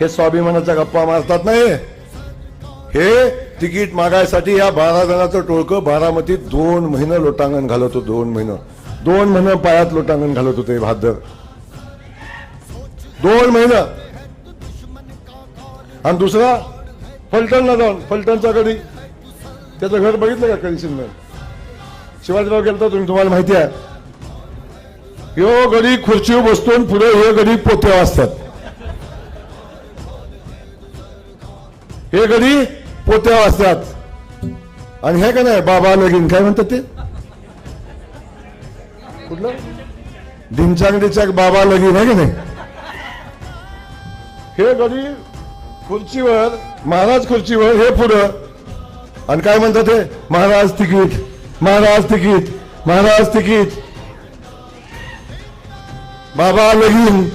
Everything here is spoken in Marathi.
हे स्वाभिमानाच्या गप्पा मारतात नाही. हे तिकीट मागायसाठी या बारा जणांचं टोळकं बारामतीत दोन महिने लोटांगण घालत होतो दोन महिने. दोन महिने पायात लोटांगण घालत होते भादर. दोन महिने. आणि दुसरा फलटणला जाऊन फलटणचा कधी त्याचं घर बघितलं का कधी सिन्नर शिवाजीराव गेलता तुम्ही तुम्हाला माहिती आहे. यो गडी खुर्चीवर बसतो आणि पुढे हे गडी पोत्या वाजतात हे गडी पोत्या वाचतात आणि हे का नाही बाबा लगीन काय म्हणतात ते? कुठलं? ढिंचांगडीच्या बाबा लगीन आहे का नाही? हे गडी खुर्चीवर महाराज खुर्चीवर हे पुढं. आणि काय म्हणतात हे? महाराज तिकीट महाराज तिकीट महाराज तिकीट. बाबा लगीन.